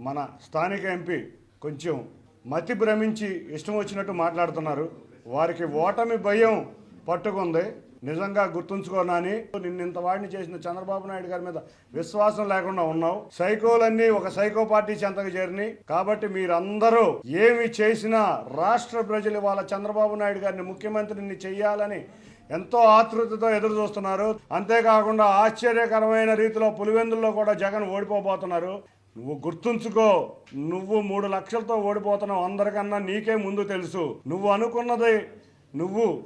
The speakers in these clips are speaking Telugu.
మన స్థానిక ఎంపీ కొంచెం మతి భ్రమించి ఇష్టం వచ్చినట్టు మాట్లాడుతున్నారు. వారికి ఓటమి భయం పట్టుకుంది. నిజంగా గుర్తుంచుకోనని నిన్న ఇంత వాడిని చేసిన చంద్రబాబు నాయుడు గారి మీద విశ్వాసం లేకుండా ఉన్నావు. సైకోలన్నీ ఒక సైకో పార్టీ చెంతకు చేరినాయి కాబట్టి మీరందరూ ఏమి చేసినా రాష్ట్ర ప్రజలు వాళ్ళ చంద్రబాబు నాయుడు గారిని ముఖ్యమంత్రిని చెయ్యాలని ఎంతో ఆతృతతో ఎదురు చూస్తున్నారు. అంతేకాకుండా ఆశ్చర్యకరమైన రీతిలో పులివెందుల్లో కూడా జగన్ ఓడిపోబోతున్నారు. నువ్వు గుర్తుంచుకో నువ్వు మూడు లక్షలతో ఓడిపోతున్నావు. అందరికన్నా నీకే ముందు తెలుసు. నువ్వు అనుకున్నది నువ్వు.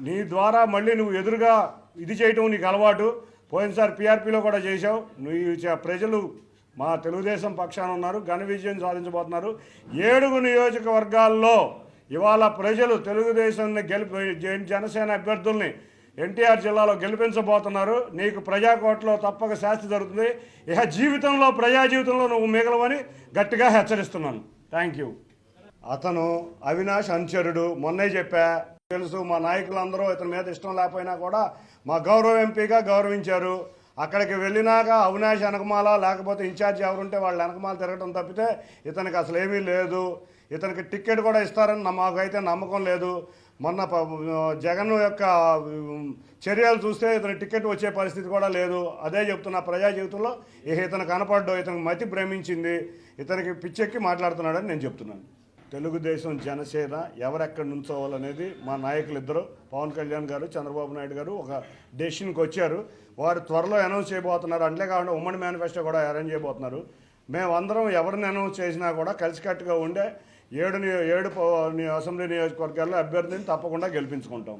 నీ ద్వారా మళ్ళీ నువ్వు ఎదురుగా ఇది చేయటం నీకు అలవాటు. పోయినసారి పీఆర్పీలో కూడా చేశావు. నువ్వు ప్రజలు మా తెలుగుదేశం పక్షాన ఉన్నారు ఘన విజయం సాధించబోతున్నారు. ఏడుగు నియోజకవర్గాల్లో ఇవాళ ప్రజలు తెలుగుదేశాన్ని గెలిపి జనసేన అభ్యర్థుల్ని ఎన్టీఆర్ జిల్లాలో గెలిపించబోతున్నారు. నీకు ప్రజాకోట్లో తప్పక శాస్తి జరుగుతుంది. ఇక జీవితంలో ప్రజా జీవితంలో నువ్వు మిగలవని గట్టిగా హెచ్చరిస్తున్నాను. థ్యాంక్ యూ అతను అవినాష్ అనుచరుడు మొన్నే చెప్పా తెలుసు మా నాయకులందరూ ఇతని మీద ఇష్టం లేకపోయినా కూడా మా గౌరవ ఎంపీగా గౌరవించారు. అక్కడికి వెళ్ళినాక అవినాష్ వెనకమాల లేకపోతే ఇన్ఛార్జ్ ఎవరుంటే వాళ్ళ వెనకమాల తిరగటం తప్పితే ఇతనికి అసలు ఏమీ లేదు. ఇతనికి టికెట్ కూడా ఇస్తారని మాకైతే నమ్మకం లేదు. మొన్న జగన్ యొక్క చర్యలు చూస్తే ఇతని టికెట్ వచ్చే పరిస్థితి కూడా లేదు. అదే చెప్తున్నా ప్రజా జీవితంలో ఇక ఇతను కనపడ్డు ఇతనికి మతి భ్రమించింది ఇతనికి పిచ్చెక్కి మాట్లాడుతున్నాడని నేను చెప్తున్నాను. తెలుగుదేశం జనసేన ఎవరెక్కడ నుంచోవాలనేది మా నాయకులు ఇద్దరు పవన్ కళ్యాణ్ గారు చంద్రబాబు నాయుడు గారు ఒక డెసిషన్కి వచ్చారు. వారు త్వరలో అనౌన్స్ చేయబోతున్నారు. అంతేకాకుండా ఉమ్మడి మేనిఫెస్టో కూడా అరేంజ్ చేయబోతున్నారు. మేమందరం ఎవరిని అనౌన్స్ చేసినా కూడా కలిసికట్టుగా ఉండే ఏడు ఏడు అసెంబ్లీ నియోజకవర్గాల్లో అభ్యర్థిని తప్పకుండా గెలిపించుకుంటాం.